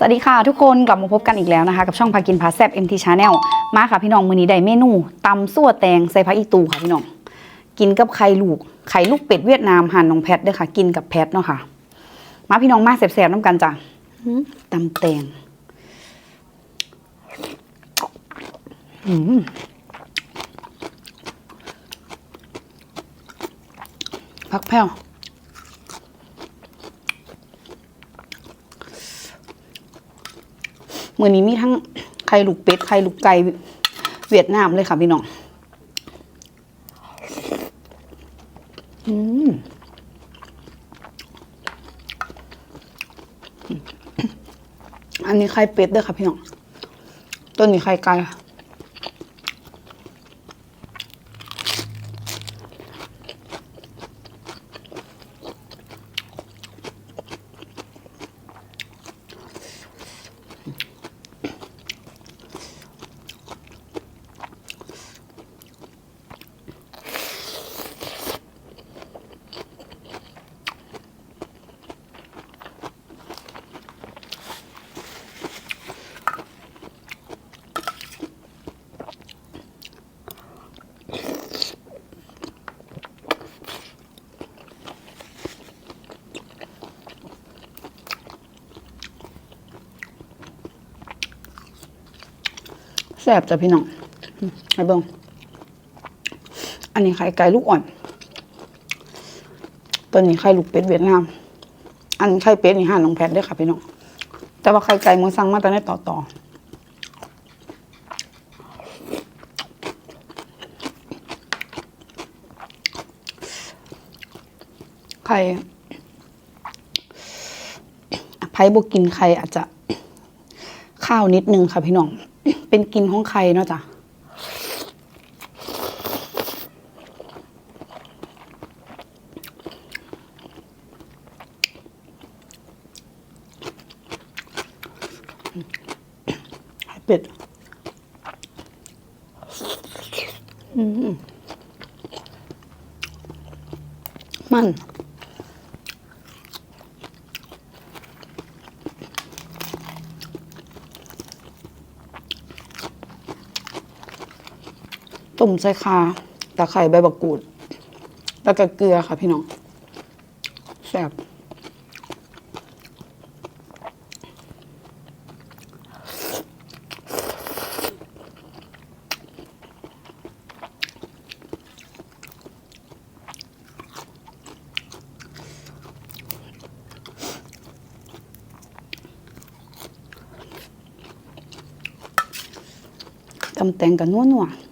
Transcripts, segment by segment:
สวัสดีค่ะทุกคนกลับมาพบกันอีกแล้วนะคะ กับช่องพากินพาแซบ MT Channel มาค่ะพี่น้องมือนี้ได้เมนูตำซั่วแตงใส่ผักอีตูค่ะพี่น้อง กินกับไข่ลูกไข่ลูกเป็ดเวียดนามหั่นน้องแพทด้วยค่ะ กินกับแพทเนาะค่ะ มาพี่น้องมาแสบๆน้ำกันจ้ะอื้อตำแตงอืมพักแพ้ว มือนี้มีทั้งไข่ลูกเป็ดไข่ลูกไก่เวียดนามเลยค่ะพี่น้องอืมอันนี้ไข่เป็ดด้วยค่ะพี่น้องตัวนี้ไข่ไก่ ซ่บจ้ะพี่น้องอืมให้เบิ่งอันนี้ไข่ไก่ลูกอ่อน ตัวนี้ไข่ลูกเป็ดเวียดนาม อันไข่เป็ดนี่ห่านลงแพทด้วยค่ะพี่น้อง แต่ว่าไข่ไก่มือสั่งมาแต่ในต่อต่อไข่ไผ่บกินไข่อาจจะข้าวนิดนึงค่ะพี่น้อง เป็นกินของใครเนาะจ้ะไข่เป็ดมัน ต้มใส่คาตะไคร้ใบบักกูด แล้วก็เกลือค่ะพี่น้องแซ่บตำแตงกับนัวนัวๆ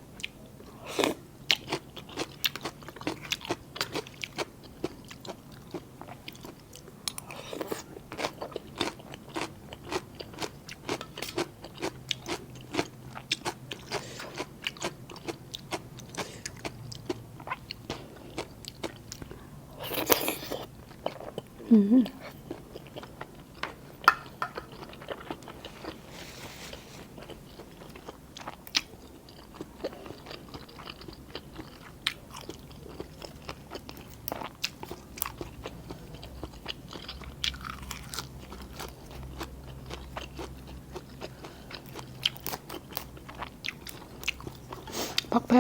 พักแ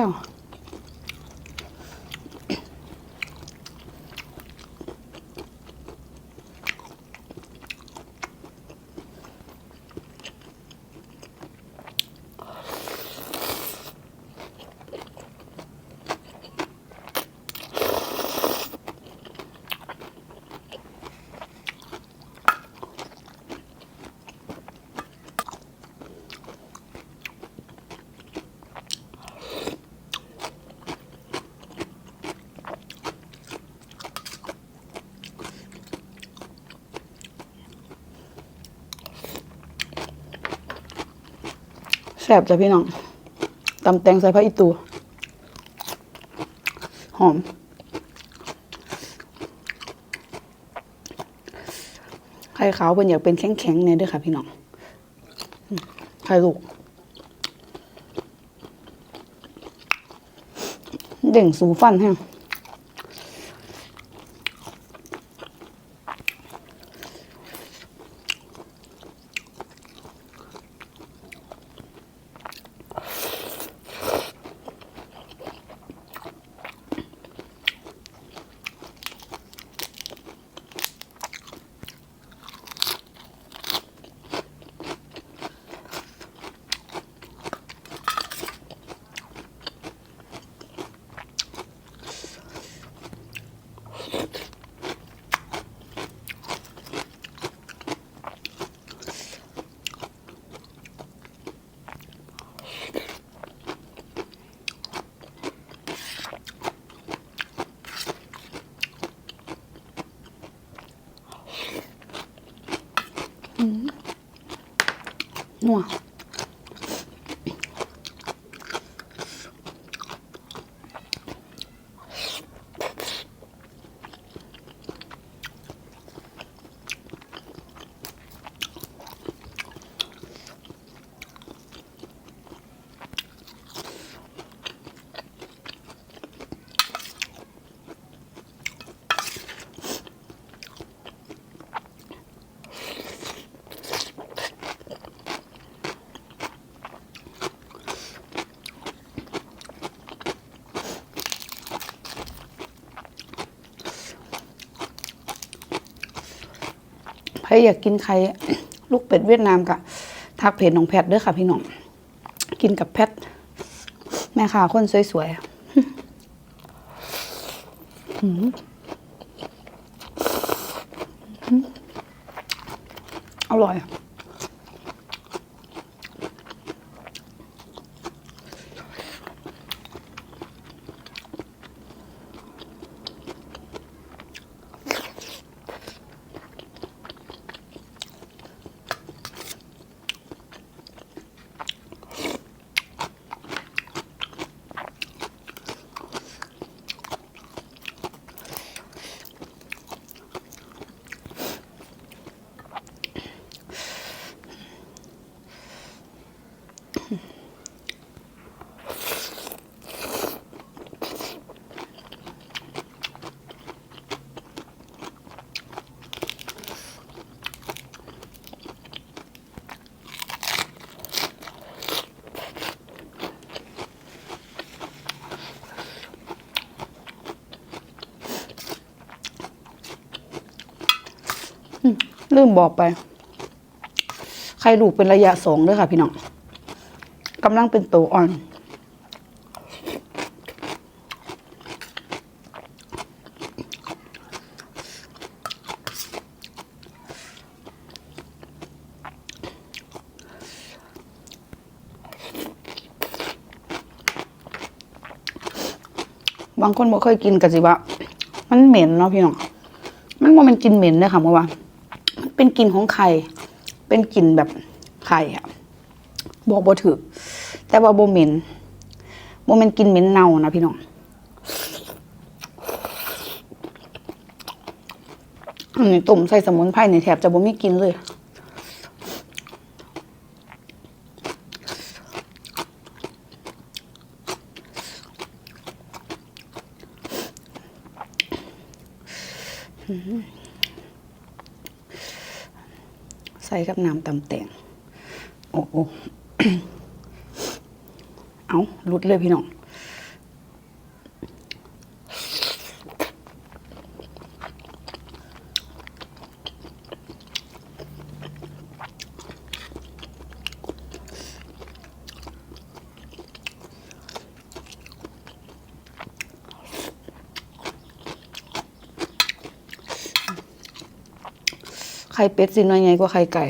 แซ่บจ้ะพี่น้องตำแตงใส่ผักอีตู หอม ไข่ขาวเป็นอยากเป็นแข็งๆเนี่ยด้วยค่ะพี่น้อง ไข่ลูก เด่งสูฟันแห้ง นั รอยากกินไข่ลูกเป็ดเวียดนามกะทักเพจน้องแพทเด้อค่ะพี่น้อง กินกับแพท แม่ค้าคนสวยๆ อร่อย ลืมบอกไปใครลูกเป็นระยะสองด้วยค่ะพี่น้องกำลังเป็นโตอ่อน บางคนบ่เคยกินกะสิว่ามันเหม็นเนาะพี่น้อง มันว่ามันกินเหม็นเลยค่ะเมื่อวาน เป็นกลิ่นของไข่ เป็นกลิ่นแบบไข่อะบอกบ่ถือแต่ว่าโบเหม็นโบ่แมันกลิ่นเหม็นเน่านะพี่น้องอันนี้ต้มใส่สมุนไพรในแถบจะบ่มีกินเลย ใส่กับน้ำตำแตงโอ้โหเอาหลุดเลยพี่น้อง ไข่เป็ดสิน้อยใหญ่กว่าไข่ไก่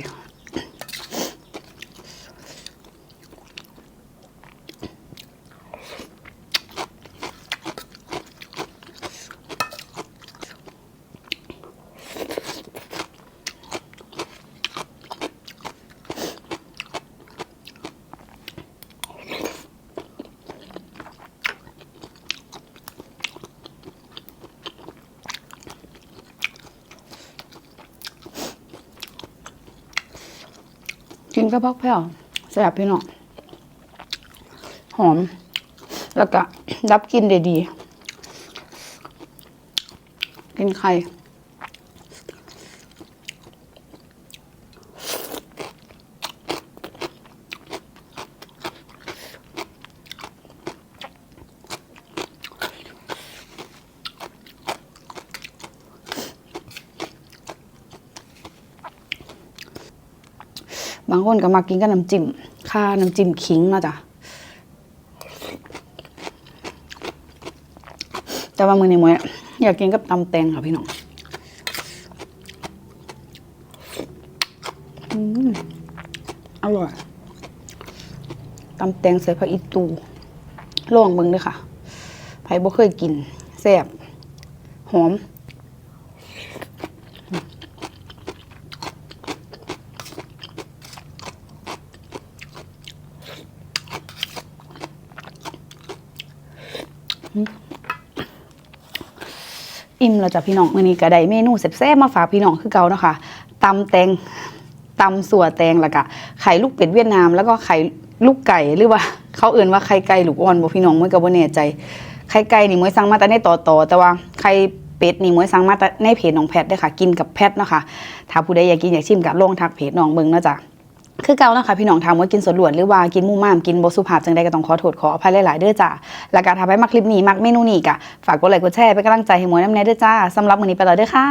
กินกระเพักแผ่วแซ่บพี่น้องหอม แล้วก็รับกินได้ดี กินไข่บางคนก็มากินกับน้ำจิ้มค่าน้ำจิ้มขิงนะจ้ะแต่ว่ามือนี้มวยอยากกินกับตำแตงค่ะพี่น้องอร่อยตำแตงใส่ผักอีตูลองเบิ่งด้วยค่ะไผ่บ่เคยกินแซ่บหอม อิ่มแล้วจ้ะพี่น้องมื้อนี้ก็ได้เมนูแซ่บๆมาฝากพี่น้องคือเก่าเนาะค่ะตำแตงตำสัวแตงแล้วก็ไข่ลูกเป็ดเวียดนาม แล้วก็ไข่ลูกไก่หรือว่า เขาเอื่นว่าไข่ไก่ลูกอ่อนบ่พี่น้องมวยก็บ่แน่ใจไข่ไก่นี่มวยสั่งมาแต่ในต่อต่อแต่ว่าไข่เป็ดนี่มวยสั่งมาแต่ในเพจน้องแพทเด้ค่ะ กินกับแพทเนาะค่ะถ้าผู้ใดอยากกินอยากชิมก็ลองทักเพจน้องเบิ่งเนาะจ้ะ คือเก่านะคะพี่น้องถามว่ากินสดหลวนหรือว่ากินมู่ม่ามกินบสุภาพจังใดก็ต้องขอโทษขออภัยหลาย ๆ เด้อจ้าและการทำให้มาคลิปนี้มักเมนูนี้กะฝากกดไลค์กดแชร์เป็นกำลังใจให้หมวยน้ำแน่เด้อจ้าสำหรับมื้อนี้ไปแล้วเด้อค่ะ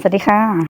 สวัสดีค่ะ